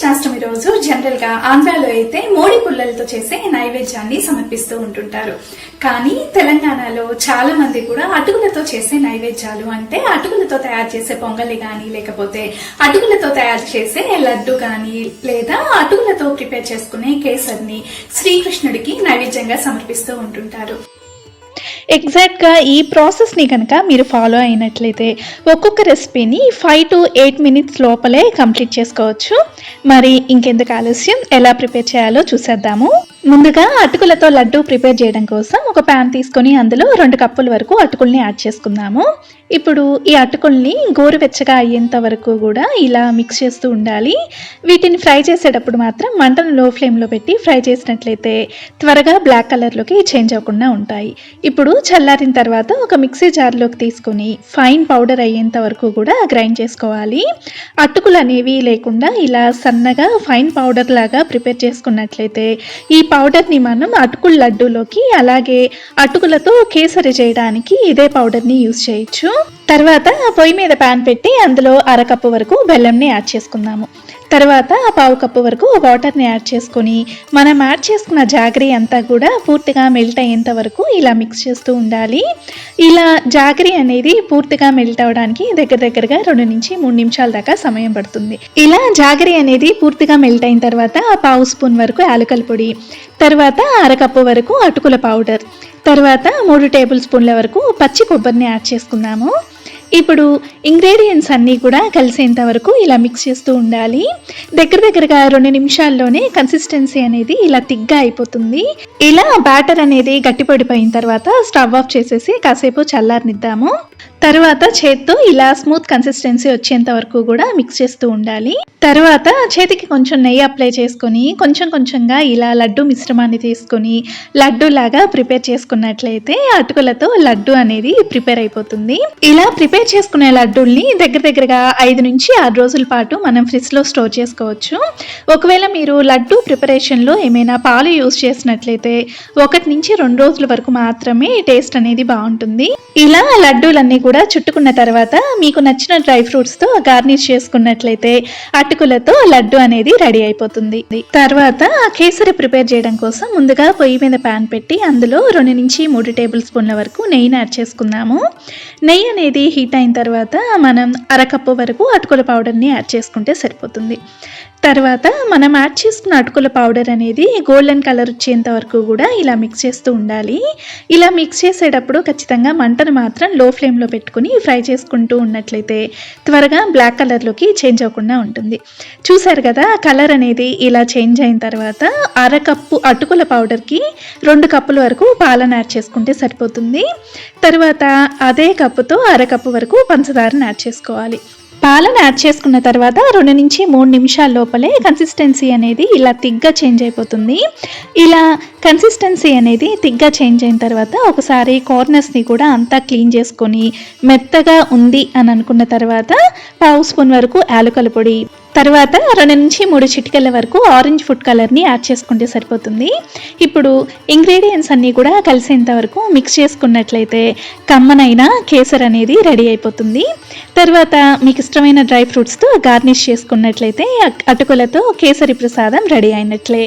కృష్ణాష్టమి రోజు జనరల్గా ఆంధ్రాలో అయితే మోడి పుల్లలతో చేసే నైవేద్యాన్ని సమర్పిస్తూ ఉంటుంటారు. కానీ తెలంగాణలో చాలా మంది కూడా అటుకులతో చేసే నైవేద్యాలు అంటే అటుకులతో తయారు చేసే పొంగలి కానీ లేకపోతే అటుకులతో తయారు చేసే లడ్డు కానీ లేదా అటుకులతో ప్రిపేర్ చేసుకునే కేసర్ని శ్రీకృష్ణుడికి నైవేద్యంగా సమర్పిస్తూ ఉంటుంటారు. ఎగ్జాక్ట్గా ఈ ప్రాసెస్ని కనుక మీరు ఫాలో అయినట్లయితే ఒక్కొక్క రెసిపీని ఫైవ్ టు ఎయిట్ మినిట్స్ లోపలే కంప్లీట్ చేసుకోవచ్చు. మరి ఇంకెందుకు ఆలస్యం? ఎలా ప్రిపేర్ చేయాలో చూసేద్దాము. ముందుగా అటుకులతో లడ్డు ప్రిపేర్ చేయడం కోసం ఒక ప్యాన్ తీసుకొని అందులో రెండు కప్పుల వరకు అటుకుల్ని యాడ్ చేసుకుందాము. ఇప్పుడు ఈ అటుకుల్ని గోరువెచ్చగా అయ్యేంత వరకు కూడా ఇలా మిక్స్ చేస్తూ ఉండాలి. వీటిని ఫ్రై చేసేటప్పుడు మాత్రం మంటను లో ఫ్లేమ్లో పెట్టి ఫ్రై చేసినట్లయితే త్వరగా బ్లాక్ కలర్లోకి చేంజ్ అవ్వకుండా ఉంటాయి. ఇప్పుడు చల్లారిన తర్వాత ఒక మిక్సీ జార్లోకి తీసుకొని ఫైన్ పౌడర్ అయ్యేంత వరకు కూడా గ్రైండ్ చేసుకోవాలి. అటుకులు అనేవి లేకుండా ఇలా సన్నగా ఫైన్ పౌడర్ లాగా ప్రిపేర్ చేసుకున్నట్లయితే ఈ పౌడర్ని మనం అటుకుల లడ్డూలోకి అలాగే అటుకులతో కేసరి చేయడానికి ఇదే పౌడర్ని యూజ్ చేయొచ్చు. తర్వాత పొయ్యి మీద ప్యాన్ పెట్టి అందులో అరకప్పు వరకు బెల్లంని యాడ్ చేసుకుందాము. తర్వాత ఆ పావు కప్పు వరకు వాటర్ని యాడ్ చేసుకొని మనం యాడ్ చేసుకున్న జాగరీ అంతా కూడా పూర్తిగా మెల్ట్ అయ్యేంత వరకు ఇలా మిక్స్ చేస్తూ ఉండాలి. ఇలా జాగరీ అనేది పూర్తిగా మెల్ట్ అవ్వడానికి దగ్గర దగ్గరగా రెండు నుంచి మూడు నిమిషాల దాకా సమయం పడుతుంది. ఇలా జాగరీ అనేది పూర్తిగా మెల్ట్ అయిన తర్వాత ఆ పావు స్పూన్ వరకు యాలకల పొడి తర్వాత అరకప్పు వరకు అటుకుల పౌడర్ తర్వాత మూడు టేబుల్ స్పూన్ల వరకు పచ్చి కొబ్బరిని యాడ్ చేసుకుందాము. ఇప్పుడు ఇంగ్రీడియంట్స్ అన్నీ కూడా కలిసేంత వరకు ఇలా మిక్స్ చేస్తూ ఉండాలి. దగ్గర దగ్గరగా రెండు నిమిషాల్లోనే కన్సిస్టెన్సీ అనేది ఇలా తిగ్గా అయిపోతుంది. ఇలా బ్యాటర్ అనేది గట్టిపడిపోయిన తర్వాత స్టవ్ ఆఫ్ చేసేసి కాసేపు చల్లారనిద్దాము. తర్వాత చేత్తో ఇలా స్మూత్ కన్సిస్టెన్సీ వచ్చేంత వరకు కూడా మిక్స్ చేస్తూ ఉండాలి. తర్వాత చేతికి కొంచెం నెయ్యి అప్లై చేసుకొని కొంచెం కొంచెంగా ఇలా లడ్డు మిశ్రమాన్ని తీసుకొని లడ్డు లాగా ప్రిపేర్ చేసుకున్నట్లయితే అటుకులతో లడ్డు అనేది ప్రిపేర్ అయిపోతుంది. ఇలా ప్రిపేర్ చేసుకునే లడ్డూల్ని దగ్గర దగ్గరగా ఐదు నుంచి ఆరు రోజుల పాటు మనం ఫ్రిడ్జ్లో స్టోర్ చేసుకోవచ్చు. ఒకవేళ మీరు లడ్డు ప్రిపరేషన్లో ఏమైనా పాలు యూస్ చేసినట్లయితే ఒకటి నుంచి రెండు రోజుల వరకు మాత్రమే టేస్ట్ అనేది బాగుంటుంది. ఇలా లడ్డూలన్నీ కూడా చుట్టుకున్న తర్వాత మీకు నచ్చిన డ్రై ఫ్రూట్స్తో గార్నిష్ చేసుకున్నట్లయితే అటుకులతో లడ్డు అనేది రెడీ అయిపోతుంది. తర్వాత కేసరి ప్రిపేర్ చేయడం కోసం ముందుగా పొయ్యి మీద ప్యాన్ పెట్టి అందులో రెండు నుంచి మూడు టేబుల్ స్పూన్ల వరకు నెయ్యిని యాడ్ చేసుకుందాము. నెయ్యి అనేది హీట్ అయిన తర్వాత మనం అరకప్పు వరకు అటుకుల పౌడర్ని యాడ్ చేసుకుంటే సరిపోతుంది. తర్వాత మనం యాడ్ చేసుకున్న అటుకుల పౌడర్ అనేది గోల్డెన్ కలర్ వచ్చేంత వరకు కూడా ఇలా మిక్స్ చేస్తూ ఉండాలి. ఇలా మిక్స్ చేసేటప్పుడు ఖచ్చితంగా మంటను మాత్రం లో ఫ్లేమ్లో పెట్టుకుని ఫ్రై చేసుకుంటూ ఉన్నట్లయితే త్వరగా బ్లాక్ కలర్లోకి చేంజ్ అవ్వకుండా ఉంటుంది. చూసారు కదా కలర్ అనేది ఇలా చేంజ్ అయిన తర్వాత అరకప్పు అటుకుల పౌడర్కి రెండు కప్పుల వరకు పాలను యాడ్ చేసుకుంటే సరిపోతుంది. తర్వాత అదే కప్పుతో అరకప్పు వరకు పంచదారను యాడ్ చేసుకోవాలి. పాలను యాడ్ చేసుకున్న తర్వాత రెండు నుంచి మూడు నిమిషాల లోపలే కన్సిస్టెన్సీ అనేది ఇలా తిగ్గా చేంజ్ అయిపోతుంది. ఇలా కన్సిస్టెన్సీ అనేది తిగ్గా చేంజ్ అయిన తర్వాత ఒకసారి కార్నర్స్ని కూడా అంతా క్లీన్ చేసుకొని మెత్తగా ఉంది అని అనుకున్న తర్వాత పావు స్పూన్ వరకు యాలకల పొడి తర్వాత రెండు నుంచి మూడు చిటికల వరకు ఆరెంజ్ ఫుడ్ కలర్ని యాడ్ చేసుకుంటే సరిపోతుంది. ఇప్పుడు ఇంగ్రీడియంట్స్ అన్నీ కూడా కలిసేంత వరకు మిక్స్ చేసుకున్నట్లయితే కమ్మనైన కేసర్ అనేది రెడీ అయిపోతుంది. తర్వాత మీకు ఇష్టమైన డ్రై ఫ్రూట్స్తో గార్నిష్ చేసుకున్నట్లయితే అటుకులతో కేసరి ప్రసాదం రెడీ అయినట్లే.